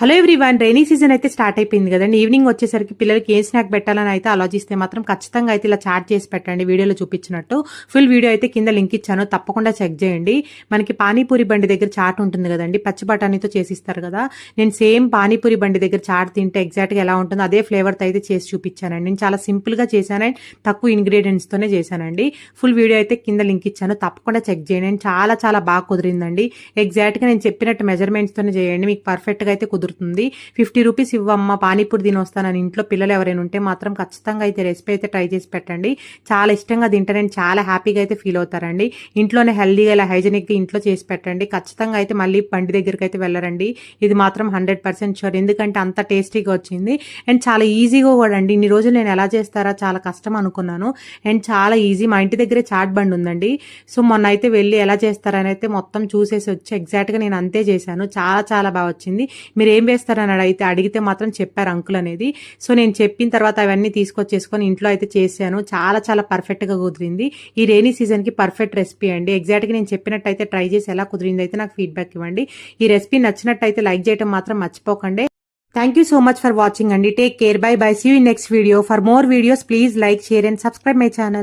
Hello everyone rainy season అయితే start అయిపోయింది కదండి. ఈవినింగ్ వచ్చేసరికి పిల్లలకి ఏ స్నాక్ పెట్టాలని అయితే ఆలోచిస్తే మాత్రం ఖచ్చితంగా అయితే ఇలా చాట్ చేసి పెట్టండి వీడియోలో చూపించినట్టు. ఫుల్ వీడియో అయితే కింద లింక్ ఇచ్చాను తప్పకుండా చెక్ చేయండి. మనకి పానీపూరి బండి దగ్గర చాట్ ఉంటుంది కదండి పచ్చి బఠానీతో చేసిస్తారు కదా. నేను సేమ్ పానీపూరి బండి దగ్గర చాట్ తింటే ఎగ్జాక్ట్గా ఎలా ఉంటుందో అదే ఫ్లేవర్తో అయితే చేసి చూపించానండి. నేను చాలా సింపుల్గా చేశాను అండ్ తక్కువ ఇంగ్రీడియంట్స్తోనే చేశానండి. ఫుల్ వీడియో అయితే కింద లింక్ ఇచ్చాను తప్పకుండా చెక్ చేయండి. చాలా చాలా బాగా కుదిరిందండి. ఎగ్జాక్ట్గా నేను చెప్పినట్టు మెజర్మెంట్స్తోనే చేయండి మీకు పర్ఫెక్ట్గా అయితే కుదురు కుదురుతుంది. ఫిఫ్టీ రూపీస్ ఇవ్వమ్మ పానీపూరి తిని వస్తానని ఇంట్లో పిల్లలు ఎవరైనా ఉంటే మాత్రం ఖచ్చితంగా అయితే రెసిపీ అయితే ట్రై చేసి పెట్టండి. చాలా ఇష్టంగా తింటారని చాలా హ్యాపీగా అయితే ఫీల్ అవుతారండి. ఇంట్లోనే హెల్దీగా ఇలా హైజెనిక్గా ఇంట్లో చేసి పెట్టండి. ఖచ్చితంగా అయితే మళ్ళీ బండి దగ్గరికి అయితే వెళ్ళరండి. ఇది మాత్రం హండ్రెడ్ పర్సెంట్ షూర్. ఎందుకంటే అంత టేస్టీగా వచ్చింది. అండ్ చాలా ఈజీగా కూడా అండి. ఇన్ని రోజులు నేను ఎలా చేస్తారా చాలా కష్టం అనుకున్నాను. అండ్ చాలా ఈజీ. మా ఇంటి దగ్గరే చాట్ బండి ఉందండి. సో మొన్న అయితే వెళ్ళి ఎలా చేస్తారని అయితే మొత్తం చూసేసి వచ్చి ఎగ్జాక్ట్గా నేను అంతే చేశాను. చాలా చాలా బాగా వచ్చింది. మీరు ఏం వేస్తారని అయితే అడిగితే మాత్రం చెప్పారు అంకుల్ అనేది. సో నేను చెప్పిన తర్వాత అవన్నీ తీసుకొచ్చేసుకొని ఇంట్లో అయితే చేశాను. చాలా చాలా పర్ఫెక్ట్గా కుదిరింది. ఈ రైనీ సీజన్కి పర్ఫెక్ట్ రెసిపీ అండి. ఎగ్జాక్ట్గా నేను చెప్పినట్టయితే ట్రై చేసి ఎలా కుదిరింది అయితే నాకు ఫీడ్బ్యాక్ ఇవ్వండి. ఈ రెసిపీ నచ్చినట్టయితే లైక్ చేయడం మాత్రం మర్చిపోకండి. Thank you so much for watching అండి. Take care bye bye see you next video for more videos please like share and subscribe my channel